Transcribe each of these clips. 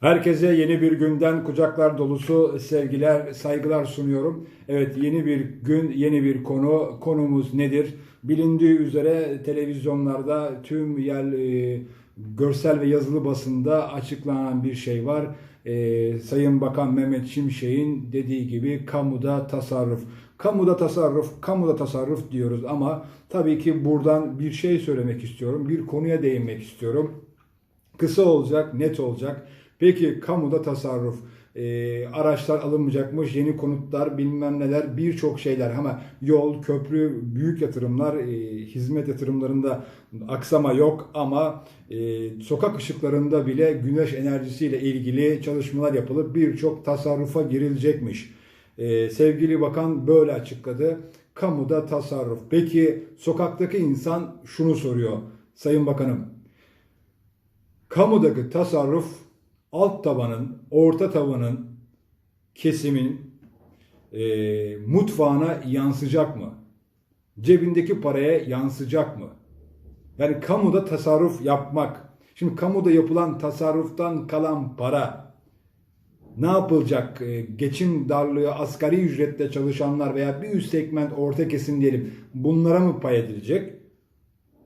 Herkese yeni bir günden kucaklar dolusu sevgiler, saygılar sunuyorum. Evet yeni bir gün, yeni bir konu. Konumuz nedir? Bilindiği üzere televizyonlarda tüm yer e, görsel ve yazılı basında açıklanan bir şey var. E, Sayın Bakan Mehmet Şimşek'in dediği gibi kamuda tasarruf. Kamuda tasarruf, kamuda tasarruf diyoruz ama tabii ki buradan bir şey söylemek istiyorum. Bir konuya değinmek istiyorum. Kısa olacak, net olacak. Peki kamuda tasarruf, e, araçlar alınmayacakmış, yeni konutlar, bilmem neler, birçok şeyler. Ama yol, köprü, büyük yatırımlar, e, hizmet yatırımlarında aksama yok ama e, sokak ışıklarında bile güneş enerjisiyle ilgili çalışmalar yapılıp birçok tasarrufa girilecekmiş. E, sevgili bakan böyle açıkladı. Kamuda tasarruf. Peki sokaktaki insan şunu soruyor. Sayın Bakanım, kamudaki tasarruf alt tabanın, orta tabanın, kesimin e, mutfağına yansıyacak mı? Cebindeki paraya yansıyacak mı? Yani kamuda tasarruf yapmak. Şimdi kamuda yapılan tasarruftan kalan para ne yapılacak? E, geçim darlığı, asgari ücretle çalışanlar veya bir üst segment orta kesim diyelim bunlara mı pay edilecek?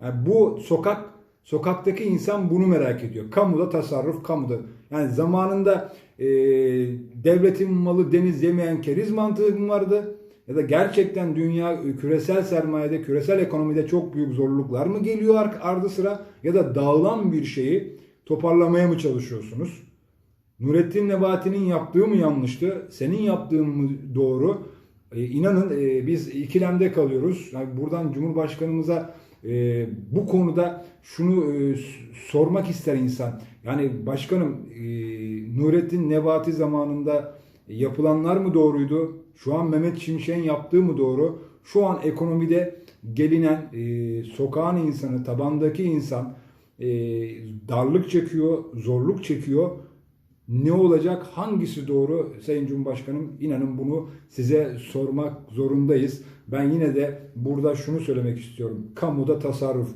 Yani bu sokak sokaktaki insan bunu merak ediyor. Kamuda tasarruf, kamuda. Yani zamanında e, devletin malı deniz yemeyen keriz mantığı mı vardı? Ya da gerçekten dünya küresel sermayede, küresel ekonomide çok büyük zorluklar mı geliyor ar- ardı sıra? Ya da dağılan bir şeyi toparlamaya mı çalışıyorsunuz? Nurettin Nebati'nin yaptığı mı yanlıştı? Senin yaptığın mı doğru? E, inanın e, biz ikilemde kalıyoruz. Yani buradan Cumhurbaşkanımıza e, bu konuda şunu e, sormak ister insan. Yani başkanım e, Nurettin Nebati zamanında yapılanlar mı doğruydu? Şu an Mehmet Şimşek'in yaptığı mı doğru? Şu an ekonomide gelinen e, sokağın insanı, tabandaki insan e, darlık çekiyor, zorluk çekiyor. Ne olacak? Hangisi doğru? Sayın Cumhurbaşkanım inanın bunu size sormak zorundayız. Ben yine de burada şunu söylemek istiyorum. Kamuda tasarruf.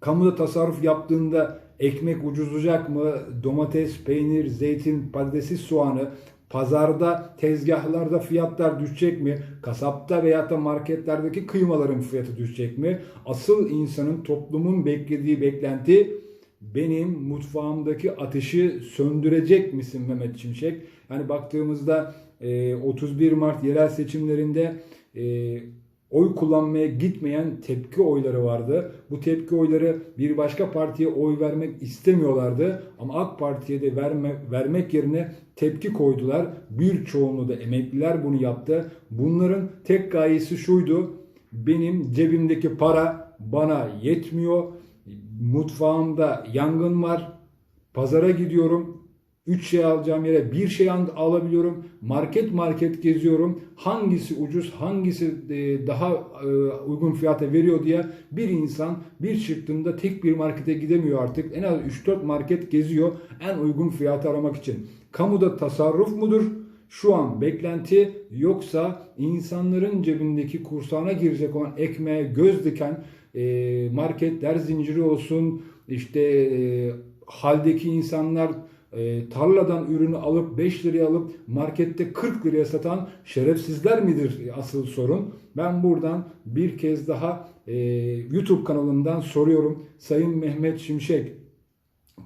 Kamuda tasarruf yaptığında ekmek ucuzlayacak mı? Domates, peynir, zeytin, patatesi, soğanı pazarda, tezgahlarda fiyatlar düşecek mi? Kasapta veya da marketlerdeki kıymaların fiyatı düşecek mi? Asıl insanın, toplumun beklediği beklenti benim mutfağımdaki ateşi söndürecek misin Mehmet Şimşek? Yani baktığımızda e, 31 Mart yerel seçimlerinde e, oy kullanmaya gitmeyen tepki oyları vardı. Bu tepki oyları bir başka partiye oy vermek istemiyorlardı ama AK Parti'ye de verme, vermek yerine tepki koydular. Bir çoğunluğu da emekliler bunu yaptı. Bunların tek gayesi şuydu. Benim cebimdeki para bana yetmiyor. Mutfağımda yangın var. Pazara gidiyorum. Üç şey alacağım yere bir şey al- alabiliyorum. Market market geziyorum. Hangisi ucuz, hangisi e, daha e, uygun fiyata veriyor diye bir insan bir çıktığında tek bir markete gidemiyor artık. En az 3-4 market geziyor en uygun fiyatı aramak için. Kamuda tasarruf mudur? Şu an beklenti yoksa insanların cebindeki kursağına girecek olan ekmeğe göz diken marketler zinciri olsun işte e, haldeki insanlar e, tarladan ürünü alıp 5 liraya alıp markette 40 liraya satan şerefsizler midir asıl sorun? Ben buradan bir kez daha e, YouTube kanalından soruyorum. Sayın Mehmet Şimşek,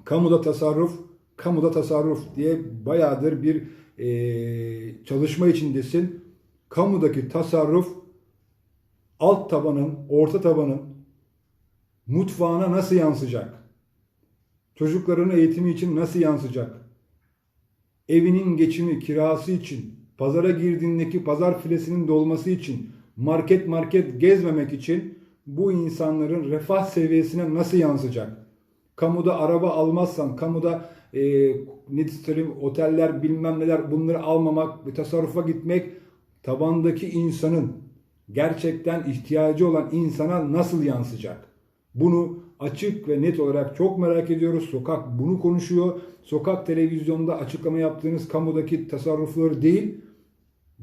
kamuda tasarruf, kamuda tasarruf diye bayağıdır bir e, çalışma içindesin. Kamudaki tasarruf alt tabanın, orta tabanın mutfağına nasıl yansıyacak? Çocukların eğitimi için nasıl yansıyacak? Evinin geçimi, kirası için, pazara girdiğindeki pazar filesinin dolması için, market market gezmemek için bu insanların refah seviyesine nasıl yansıyacak? Kamuda araba almazsan, kamuda e, ne söyleyeyim oteller bilmem neler bunları almamak, bir tasarrufa gitmek tabandaki insanın gerçekten ihtiyacı olan insana nasıl yansıyacak? Bunu açık ve net olarak çok merak ediyoruz. Sokak bunu konuşuyor. Sokak televizyonda açıklama yaptığınız kamudaki tasarrufları değil,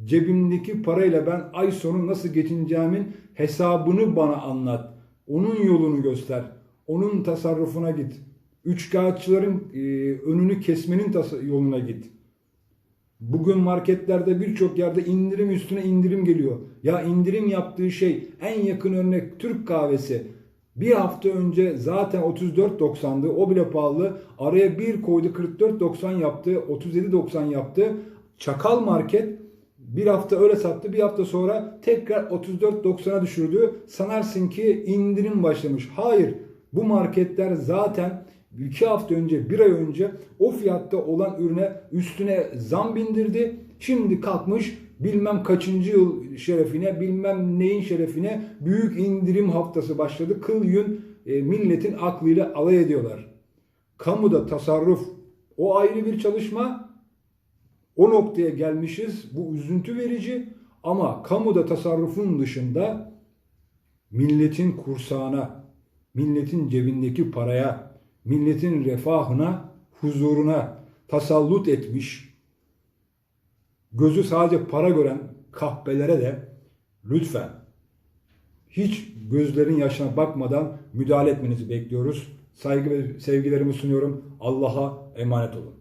cebimdeki parayla ben ay sonu nasıl geçineceğimin hesabını bana anlat. Onun yolunu göster. Onun tasarrufuna git. Üçkağıtçıların e, önünü kesmenin yoluna git. Bugün marketlerde birçok yerde indirim üstüne indirim geliyor. Ya indirim yaptığı şey en yakın örnek Türk kahvesi. Bir hafta önce zaten 34.90'dı. O bile pahalı. Araya bir koydu 44.90 yaptı. 37.90 yaptı. Çakal Market bir hafta öyle sattı. Bir hafta sonra tekrar 34.90'a düşürdü. Sanarsın ki indirim başlamış. Hayır. Bu marketler zaten iki hafta önce, bir ay önce o fiyatta olan ürüne üstüne zam bindirdi. Şimdi kalkmış bilmem kaçıncı yıl şerefine, bilmem neyin şerefine büyük indirim haftası başladı. Kıl yün e, milletin aklıyla alay ediyorlar. Kamuda tasarruf o ayrı bir çalışma. O noktaya gelmişiz. Bu üzüntü verici ama kamuda tasarrufun dışında milletin kursağına, milletin cebindeki paraya, milletin refahına, huzuruna tasallut etmiş, gözü sadece para gören kahpelere de lütfen hiç gözlerin yaşına bakmadan müdahale etmenizi bekliyoruz. Saygı ve sevgilerimi sunuyorum. Allah'a emanet olun.